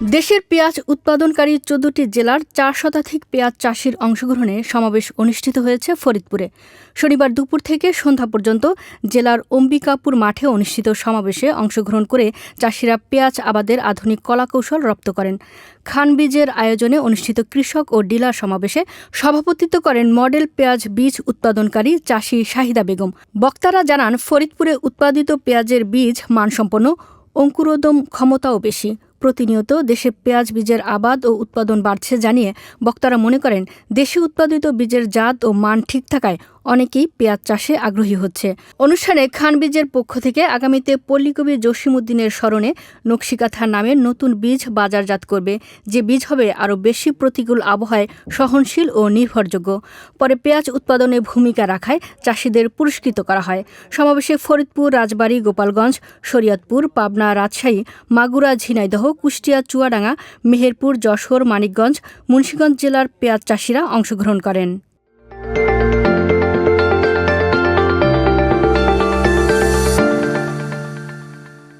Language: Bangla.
দেশের পেঁয়াজ উৎপাদনকারী চোদ্দটি জেলার চার শতাধিক পেঁয়াজ চাষির অংশগ্রহণে সমাবেশ অনুষ্ঠিত হয়েছে ফরিদপুরে। শনিবার দুপুর থেকে সন্ধ্যা পর্যন্ত জেলার অম্বিকাপুর মাঠে অনুষ্ঠিত সমাবেশে অংশগ্রহণ করে চাষিরা পেঁয়াজ আবাদের আধুনিক কলাকৌশল রপ্ত করেন। খানবীজের আয়োজনে অনুষ্ঠিত কৃষক ও ডিলার সমাবেশে সভাপতিত্ব করেন মডেল পেঁয়াজ বীজ উৎপাদনকারী চাষি শাহিদা বেগম। বক্তারা জানান, ফরিদপুরে উৎপাদিত পেঁয়াজের বীজ মানসম্পন্ন অঙ্কুরোদম ক্ষমতাও বেশি। প্রতিনিয়ত দেশে পেঁয়াজ বীজের আবাদ ও উৎপাদন বাড়ছে জানিয়ে বক্তারা মনে করেন, দেশে উৎপাদিত বীজের জাত ও মান ঠিক থাকায় অনেকেই পেঁয়াজ চাষে আগ্রহী হচ্ছে। অনুষ্ঠানে খান বীজের পক্ষ থেকে আগামীতে পল্লীকবি জসিমুদ্দিনের স্মরণে নকশিকাথা নামে নতুন বীজ বাজারজাত করবে। যে বীজ হবে আরও বেশি প্রতিকূল আবহাওয়ায় সহনশীল ও নির্ভরযোগ্য। পরে পেঁয়াজ উৎপাদনে ভূমিকা রাখায় চাষিদের পুরস্কৃত করা হয়। সমাবেশে ফরিদপুর, রাজবাড়ী, গোপালগঞ্জ, শরীয়তপুর, পাবনা, রাজশাহী, মাগুরা, ঝিনাইদহ, কুষ্টিয়া, চুয়াডাঙ্গা, মেহেরপুর, যশোর, মানিকগঞ্জ, মুন্সীগঞ্জ জেলার পেঁয়াজ চাষিরা অংশগ্রহণ করেন।